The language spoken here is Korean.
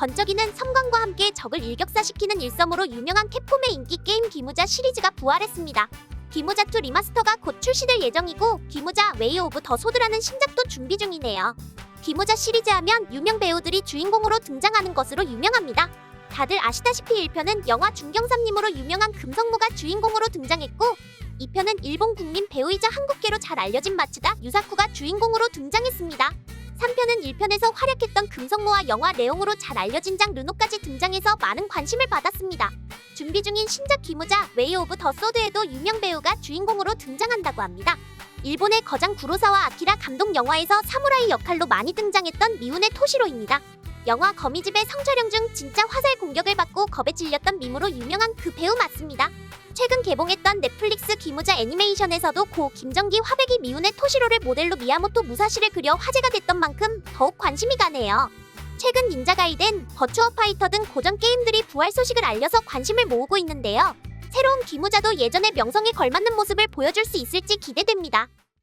번쩍이는 섬광과 함께 적을 일격사시키는 일섬으로 유명한 캡콤의 인기 게임 기무자 시리즈가 부활했습니다. 기무자 2 리마스터가 곧 출시될 예정이고 기무자 웨이 오브 더 소드라는 신작도 준비 중이네요. 기무자 시리즈 하면 유명 배우들이 주인공으로 등장하는 것으로 유명합니다. 다들 아시다시피 1편은 영화 중경삼님으로 유명한 금성무가 주인공으로 등장했고 2편은 일본 국민 배우이자 한국계로 잘 알려진 마츠다 유사쿠가 주인공으로 등장했습니다. 3편은 1편에서 활약했던 금성무와 영화 내용으로 잘 알려진 장 르노까지 등장해서 많은 관심을 받았습니다. 준비 중인 신작 기무자 웨이 오브 더 소드에도 유명 배우가 주인공으로 등장한다고 합니다. 일본의 거장 구로사와 아키라 감독 영화에서 사무라이 역할로 많이 등장했던 미운의 토시로입니다. 영화 거미집의 성촬영 중 진짜 화살 공격을 받고 겁에 질렸던 밈으로 유명한 그 배우 맞습니다. 최근 개봉했던 넷플릭스 기무자 애니메이션에서도 고 김정기 화백이 미운의 토시로를 모델로 미야모토 무사시를 그려 화제가 됐던 만큼 더욱 관심이 가네요. 최근 닌자 가이덴, 버추어 파이터 등 고전 게임들이 부활 소식을 알려서 관심을 모으고 있는데요. 새로운 기무자도 예전의 명성에 걸맞는 모습을 보여줄 수 있을지 기대됩니다.